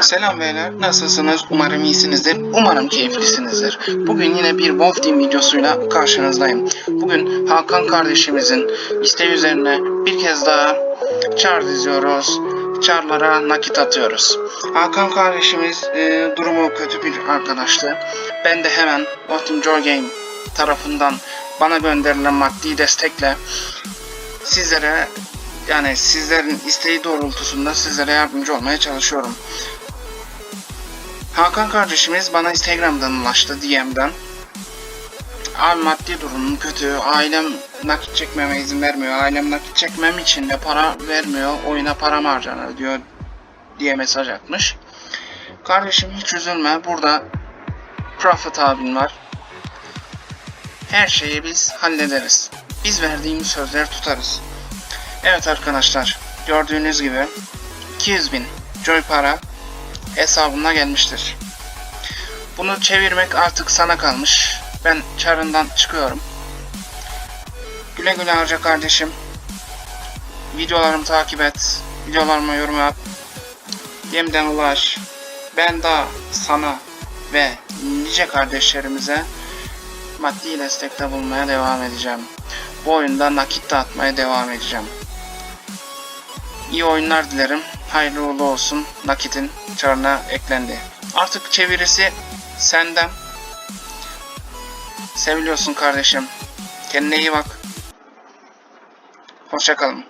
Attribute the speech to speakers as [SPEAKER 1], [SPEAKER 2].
[SPEAKER 1] Selam beyler, nasılsınız? Umarım iyisinizdir, umarım keyiflisinizdir. Bugün yine bir Wolf Team videosuyla karşınızdayım. Bugün Hakan kardeşimizin isteği üzerine bir kez daha çar diziyoruz. Çarlara nakit atıyoruz. Hakan kardeşimiz e, durumu kötü bir arkadaştı. Ben de hemen Wolf Team Joy Game tarafından bana gönderilen maddi destekle sizlere yani sizlerin isteği doğrultusunda sizlere yardımcı olmaya çalışıyorum. Hakan kardeşimiz bana Instagram'dan ulaştı DM'den. Abi maddi durumum kötü. Ailem nakit çekmeme izin vermiyor. Ailem nakit çekmem için de para vermiyor. Oyuna param harcanır diyor diye mesaj atmış. Kardeşim hiç üzülme. Burada Profit abin var. Her şeyi biz hallederiz. Biz verdiğimiz sözleri tutarız. Evet arkadaşlar gördüğünüz gibi 200 bin Joy para hesabına gelmiştir. Bunu çevirmek artık sana kalmış. Ben çarından çıkıyorum. Güle güle harca kardeşim. Videolarımı takip et. Videolarıma yorum yap. Yemden ulaş. Ben daha sana ve nice kardeşlerimize maddi destekte bulmaya devam edeceğim. Bu oyunda nakit dağıtmaya devam edeceğim. İyi oyunlar dilerim. Hayırlı uğurlu olsun. Nakitin çarına eklendi. Artık çevirisi senden. Seviliyorsun kardeşim. Kendine iyi bak. Hoşçakalın.